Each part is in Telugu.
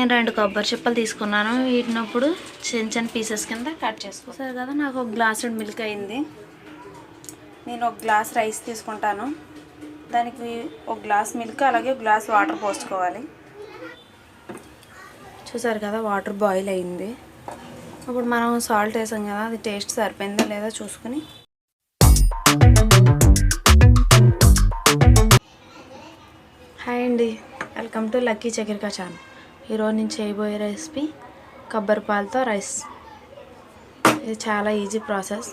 నేను రెండు కొబ్బరి చిప్పలు తీసుకున్నాను. వీటినప్పుడు చిన్న చిన్న పీసెస్ కింద కట్ చేసుకో. సరే కదా నాకు ఒక గ్లాస్ మిల్క్ అయింది. నేను ఒక గ్లాస్ రైస్ తీసుకుంటాను. దానికి ఒక గ్లాస్ మిల్క్ అలాగే గ్లాస్ వాటర్ పోసుకోవాలి. చూసారు కదా వాటర్ బాయిల్ అయింది. ఇప్పుడు మనం సాల్ట్ వేసాం కదా అది టేస్ట్ సరిపోయిందా లేదా చూసుకుని. హాయ్ అండి welcome to lucky Chakrika channel. ఈరోజు నేను చేయబోయే రెసిపీ కొబ్బరి పాలతో రైస్. ఇది చాలా ఈజీ ప్రాసెస్.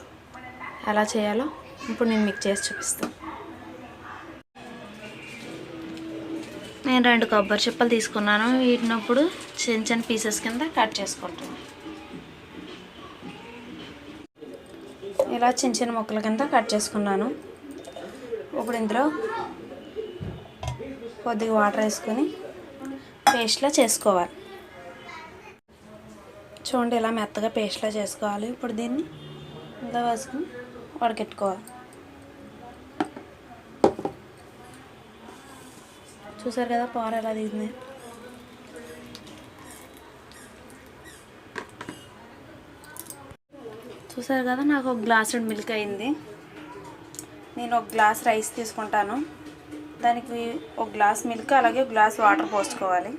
ఎలా చేయాలో ఇప్పుడు నేను మీకు చేసి చూపిస్తాను. నేను రెండు కొబ్బరి చిప్పలు తీసుకున్నాను. వీటినప్పుడు చిన్న చిన్న పీసెస్ కింద కట్ చేసుకుంటాను ఇలా చిన్న చిన్న ముక్కల కింద కట్ చేసుకున్నాను. ఇప్పుడు ఇందులో కొద్దిగా వాటర్ వేసుకొని పేస్ట్లా చేసుకోవాలి. చూడండి ఇలా మెత్తగా పేస్ట్లా చేసుకోవాలి. ఇప్పుడు దీన్ని ఇందులో వేసుకుని వడకెట్టుకోవాలి చూసారు కదా పార ఎలా దిగింది చూసారు కదా నాకు ఒక గ్లాస్ మిల్క్ అయింది. నేను ఒక గ్లాస్ రైస్ తీసుకుంటాను. దానికి ఒక గ్లాస్ మిల్క్ అలాగే ఒక గ్లాస్ వాటర్ పోసుకోవాలి.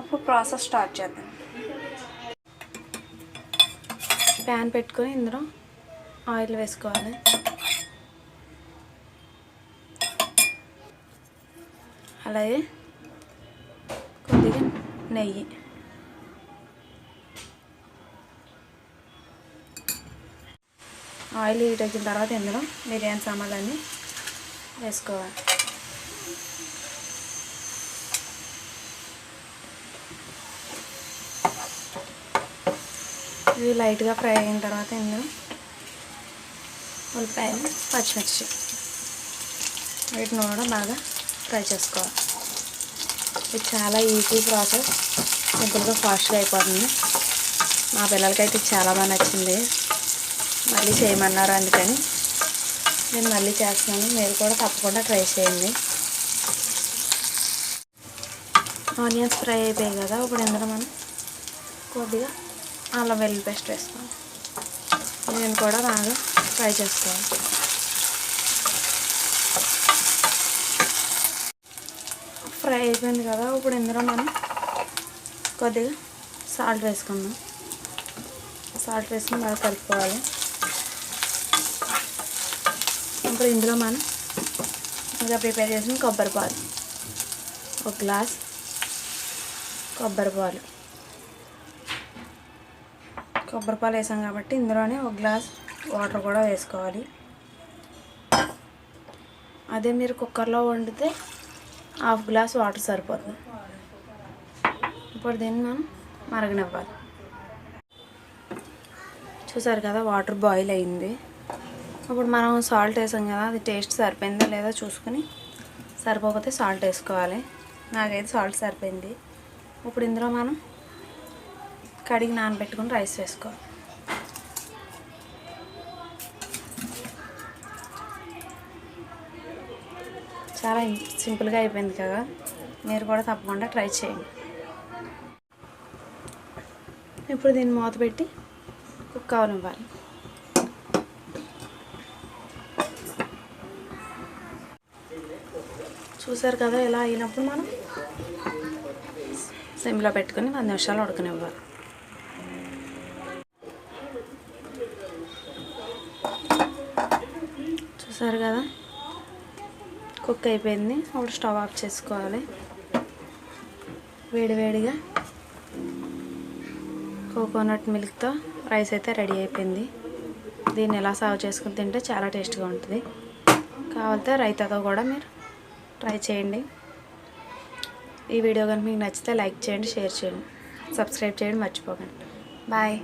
ఇప్పుడు ప్రాసెస్ స్టార్ట్ చేద్దాం. ప్యాన్ పెట్టుకొని ఇందులో ఆయిల్ వేసుకోవాలి. అలాగే కొద్దిగా నెయ్యి. ఆయిల్ హీట్ ఎక్కిన తర్వాత ఇందులో బిర్యానీ సామాన్లన్నీ వేసుకోవాలి. ఇవి లైట్గా ఫ్రై అయిన తర్వాత ఇందులో ఉల్లిపాయలు పచ్చిమిర్చి. వీటిని కూడా బాగా ఫ్రై చేసుకోవాలి. ఇది చాలా ఈజీ ప్రాసెస్. సింపుల్గా ఫాస్ట్గా అయిపోతుంది. మా పిల్లలకైతే చాలా బాగా నచ్చింది. మళ్ళీ చేయమన్నారు అందుకని. నేను మళ్ళీ చేస్తున్నాను. మీరు కూడా తప్పకుండా ట్రై చేయండి. ఆనియన్స్ ఫ్రై అయిపోయాయి కదా ఇప్పుడు ఇందులో మనం కొద్దిగా అల్లం వెల్లుల్లి పేస్ట్ వేస్తాం నేను కూడా బాగా ఫ్రై చేసుకోవాలి. ఫ్రై అయిపోయింది కదా ఇప్పుడు ఇందులో మనం కొద్దిగా సాల్ట్ వేసుకుందాం. సాల్ట్ వేసుకుని బాగా కలుపుకోవాలి. ఇప్పుడు ఇందులో మనం ఇంకా ప్రిపేర్ చేసిన కొబ్బరి పాలు. ఒక గ్లాస్ కొబ్బరి పాలు. కొబ్బరి పాలు వేసాం కాబట్టి ఇందులోనే ఒక గ్లాస్ వాటర్ కూడా వేసుకోవాలి. అదే మీరు కుక్కర్లో వండితే హాఫ్ గ్లాస్ వాటర్ సరిపోతుంది. ఇప్పుడు దీన్ని మనం మరగనివ్వాలి. చూసారు కదా వాటర్ బాయిల్ అయింది. ఇప్పుడు మనం సాల్ట్ వేసాం కదా అది టేస్ట్ సరిపోయిందా లేదా చూసుకుని సరిపోతే సాల్ట్ వేసుకోవాలి. నాకైతే సాల్ట్ సరిపోయింది. ఇప్పుడు ఇందులో మనం కడిగి నానబెట్టుకుని రైస్ వేసుకోవాలి. చాలా సింపుల్గా అయిపోయింది కదా. మీరు కూడా తప్పకుండా ట్రై చేయండి. ఇప్పుడు దీన్ని మూత పెట్టి కుక్ అవనివ్వాలి చూసారు కదా ఇలా అయినప్పుడు మనం సిమ్లో పెట్టుకుని పది నిమిషాలు ఉడకనివ్వాలి. చూసారు కదా కుక్ అయిపోయింది. ఇప్పుడు స్టవ్ ఆఫ్ చేసుకోవాలి. వేడివేడిగా కోకోనట్ మిల్క్తో రైస్ అయితే రెడీ అయిపోయింది. దీన్ని ఎలా సర్వ్ చేసుకుని తింటే చాలా టేస్ట్గా ఉంటుంది. కావాలంటే రైతాతో కూడా మీరు ట్రై చేయండి. ఈ వీడియో కనుక మీకు నచ్చితే లైక్ చేయండి షేర్ చేయండి సబ్స్క్రైబ్ చేయండి మర్చిపోకండి. బాయ్.